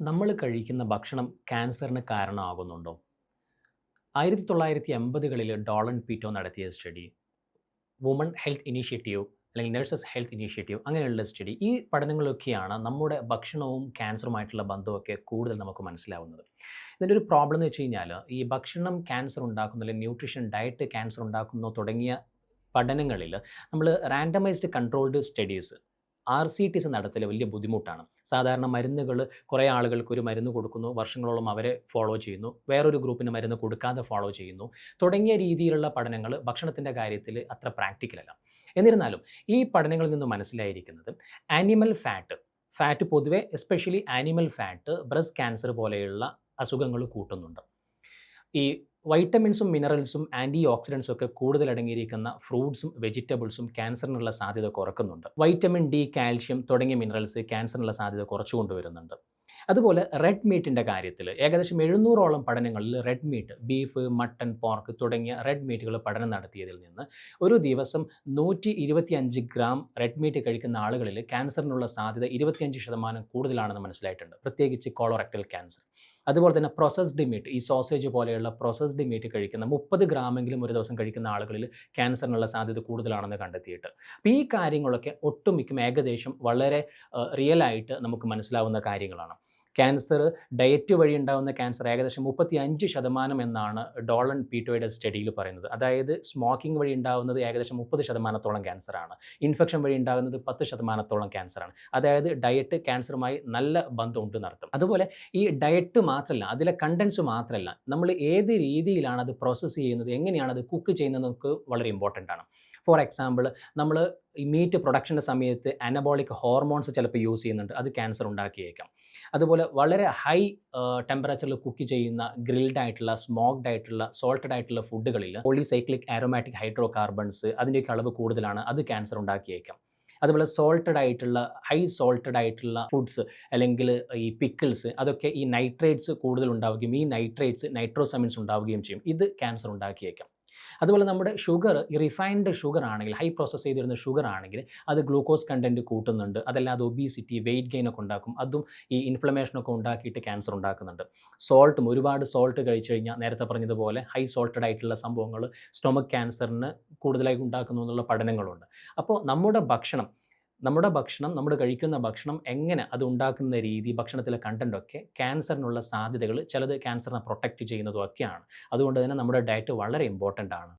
നമ്മൾ കഴിക്കുന്ന ഭക്ഷണം ക്യാൻസറിന് കാരണമാകുന്നുണ്ടോ? ആയിരത്തി തൊള്ളായിരത്തി എൺപതുകളിൽ ഡോളൻ പീറ്റോ നടത്തിയ സ്റ്റഡി വുമൺ ഹെൽത്ത് ഇനീഷ്യേറ്റീവ് അല്ലെങ്കിൽ നഴ്സസ് ഹെൽത്ത് ഇനീഷ്യേറ്റീവ് അങ്ങനെയുള്ള സ്റ്റഡി ഈ പഠനങ്ങളൊക്കെയാണ് നമ്മുടെ ഭക്ഷണവും ക്യാൻസറുമായിട്ടുള്ള ബന്ധമൊക്കെ കൂടുതൽ നമുക്ക് മനസ്സിലാവുന്നത്. ഇതിന്റെ ഒരു പ്രോബ്ലം എന്ന് വെച്ച് കഴിഞ്ഞാൽ ഈ ഭക്ഷണം ക്യാൻസർ ഉണ്ടാക്കുന്നു അല്ലെങ്കിൽ ന്യൂട്രീഷൻ ഡയറ്റ് ക്യാൻസർ ഉണ്ടാക്കുന്നോ തുടങ്ങിയ പഠനങ്ങളിൽ നമ്മൾ randomised controlled studies R C T C നടത്തൽ വലിയ ബുദ്ധിമുട്ടാണ്. സാധാരണ മരുന്നുകൾ കുറേ ആളുകൾക്ക് ഒരു മരുന്ന് കൊടുക്കുന്നു വർഷങ്ങളോളം അവരെ ഫോളോ ചെയ്യുന്നു വേറൊരു ഗ്രൂപ്പിന് മരുന്ന് കൊടുക്കാതെ ഫോളോ ചെയ്യുന്നു. തുടങ്ങിയ രീതിയിലുള്ള പഠനങ്ങൾ ഭക്ഷണത്തിന്റെ കാര്യത്തിൽ അത്ര പ്രാക്ടിക്കലല്ല എന്നിരുന്നാലും ഈ പഠനങ്ങളിൽ നിന്ന് മനസ്സിലായിരിക്കുന്നത് ആനിമൽ ഫാറ്റ് ഫാറ്റ് പൊതുവെ especially animal fat breast cancer പോലെയുള്ള അസുഖങ്ങൾ കൂട്ടുന്നുണ്ട്. ഈ വൈറ്റമിൻസും മിനറൽസും ആന്റി ഓക്സിഡൻസും ഒക്കെ കൂടുതൽ അടങ്ങിയിരിക്കുന്ന ഫ്രൂട്ട്സും വെജിറ്റബിൾസും ക്യാൻസറിനുള്ള സാധ്യത കുറക്കുന്നുണ്ട്. വൈറ്റമിൻ ഡി കാൽഷ്യം തുടങ്ങിയ മിനറൽസ് ക്യാൻസറിനുള്ള സാധ്യത കുറച്ചുകൊണ്ടുവരുന്നുണ്ട് അതുപോലെ റെഡ് മീറ്റിന്റെ കാര്യത്തിൽ ഏകദേശം എഴുന്നൂറോളം പഠനങ്ങളിൽ red meat beef mutton pork തുടങ്ങിയ റെഡ് മീറ്റുകൾ പഠനം നടത്തിയതിൽ നിന്ന് ഒരു ദിവസം നൂറ്റി ഇരുപത്തിയഞ്ച് ഗ്രാം റെഡ് മീറ്റ് കഴിക്കുന്ന ആളുകളിൽ ക്യാൻസറിനുള്ള സാധ്യത ഇരുപത്തിയഞ്ച് ശതമാനം കൂടുതലാണെന്ന് മനസ്സിലായിട്ടുണ്ട്. പ്രത്യേകിച്ച് കോളോറക്ടൽ ക്യാൻസർ. അതുപോലെ തന്നെ പ്രോസസ്ഡ് മീറ്റ് ഈ സോസേജ് പോലെയുള്ള പ്രോസസ്ഡ് മീറ്റ് കഴിക്കുന്ന മുപ്പത് ഗ്രാമെങ്കിലും ഒരു ദിവസം കഴിക്കുന്ന ആളുകളിൽ ക്യാൻസറിനുള്ള സാധ്യത കൂടുതലാണെന്ന് കണ്ടെത്തിയിട്ട്. അപ്പോൾ ഈ കാര്യങ്ങളൊക്കെ ഒട്ടുമിക്കും ഏകദേശം വളരെ റിയലായിട്ട് നമുക്ക് മനസ്സിലാവുന്ന കാര്യങ്ങളാണ്. ക്യാൻസർ ഡയറ്റ് വഴി ഉണ്ടാകുന്ന ക്യാൻസർ ഏകദേശം മുപ്പത്തി അഞ്ച് ശതമാനം എന്നാണ് ഡോളൺ പീറ്റോയുടെ സ്റ്റഡിയിൽ പറയുന്നത്. അതായത് സ്മോക്കിംഗ് വഴി ഉണ്ടാകുന്നത് ഏകദേശം മുപ്പത് ശതമാനത്തോളം ക്യാൻസറാണ് ഇൻഫെക്ഷൻ വഴി ഉണ്ടാകുന്നത് പത്ത് ശതമാനത്തോളം ക്യാൻസറാണ് അതായത് ഡയറ്റ് ക്യാൻസറുമായി നല്ല ബന്ധമുണ്ട് നടത്തും അതുപോലെ ഈ ഡയറ്റ് മാത്രമല്ല അതിലെ കണ്ടൻസ് മാത്രമല്ല നമ്മൾ ഏത് രീതിയിലാണ് അത് പ്രോസസ്സ് ചെയ്യുന്നത് എങ്ങനെയാണ് അത് കുക്ക് ചെയ്യുന്നത് നമുക്ക് വളരെ ഇമ്പോർട്ടന്റ് ആണ്. ഫോർ എക്സാമ്പിൾ നമ്മൾ മീറ്റ് പ്രൊഡക്ഷന്റെ സമയത്ത് അനബോളിക് ഹോർമോൺസ് ചിലപ്പോൾ യൂസ് ചെയ്യുന്നുണ്ട് അത് ക്യാൻസർ ഉണ്ടാക്കിയേക്കാം. അതുപോലെ വളരെ ഹൈ ടെമ്പറേച്ചറിൽ കുക്ക് ചെയ്യുന്ന ഗ്രിൽഡ് ആയിട്ടുള്ള സ്മോക്ഡ് ആയിട്ടുള്ള സോൾട്ടഡ് ആയിട്ടുള്ള ഫുഡുകളിൽ പോളിസൈക്ലിക് ആരോമാറ്റിക് ഹൈഡ്രോ കാർബൺസ് അതിന്റെയൊക്കെ അളവ് കൂടുതലാണ് അത് ക്യാൻസർ ഉണ്ടാക്കിയേക്കാം. അതുപോലെ സോൾട്ടഡ് ആയിട്ടുള്ള ഹൈ സോൾട്ടഡ് ആയിട്ടുള്ള ഫുഡ്സ് അല്ലെങ്കിൽ ഈ പിക്കിൾസ് അതൊക്കെ ഈ നൈട്രേറ്റ്സ് കൂടുതൽ ഉണ്ടാവുകയും ഈ നൈട്രേറ്റ്സ് നൈട്രോസമിൻസ് ഉണ്ടാവുകയും ചെയ്യും. ഇത് ക്യാൻസർ ഉണ്ടാക്കിയേക്കാം. അതുപോലെ നമ്മുടെ ഷുഗർ ഈ റിഫൈൻഡ് ഷുഗർ ആണെങ്കിൽ ഹൈ പ്രോസസ്സ് ചെയ്ത് വരുന്ന ഷുഗർ ആണെങ്കിൽ അത് ഗ്ലൂക്കോസ് കണ്ടന്റ് കൂട്ടുന്നുണ്ട്. അതല്ലാതെ ഒബീസിറ്റി വെയിറ്റ് ഗെയിൻ ഒക്കെ ഉണ്ടാക്കും. അതും ഈ ഇൻഫ്ലമേഷനൊക്കെ ഉണ്ടാക്കിയിട്ട് ക്യാൻസർ ഉണ്ടാക്കുന്നുണ്ട്. സോൾട്ടും ഒരുപാട് സോൾട്ട് കഴിച്ചു കഴിഞ്ഞാൽ നേരത്തെ പറഞ്ഞതുപോലെ ഹൈ സോൾട്ടഡ് ആയിട്ടുള്ള സംഭവങ്ങൾ സ്റ്റൊമക് ക്യാൻസറിന് കൂടുതലായി ഉണ്ടാക്കുന്നു എന്നുള്ള പഠനങ്ങളുണ്ട്. അപ്പോൾ നമ്മുടെ ഭക്ഷണം നമ്മുടെ ഭക്ഷണം നമ്മൾ കഴിക്കുന്ന ഭക്ഷണം എങ്ങനെ അത് ഉണ്ടാക്കുന്ന രീതി ഭക്ഷണത്തിലെ കണ്ടന്റൊക്കെ ക്യാൻസറിനുള്ള സാധ്യതകൾ ചിലത് ക്യാൻസറിനെ പ്രൊട്ടക്റ്റ് ചെയ്യുന്നതും ഒക്കെയാണ് അതുകൊണ്ട് തന്നെ നമ്മുടെ ഡയറ്റ് വളരെ ഇമ്പോർട്ടന്റ് ആണ്.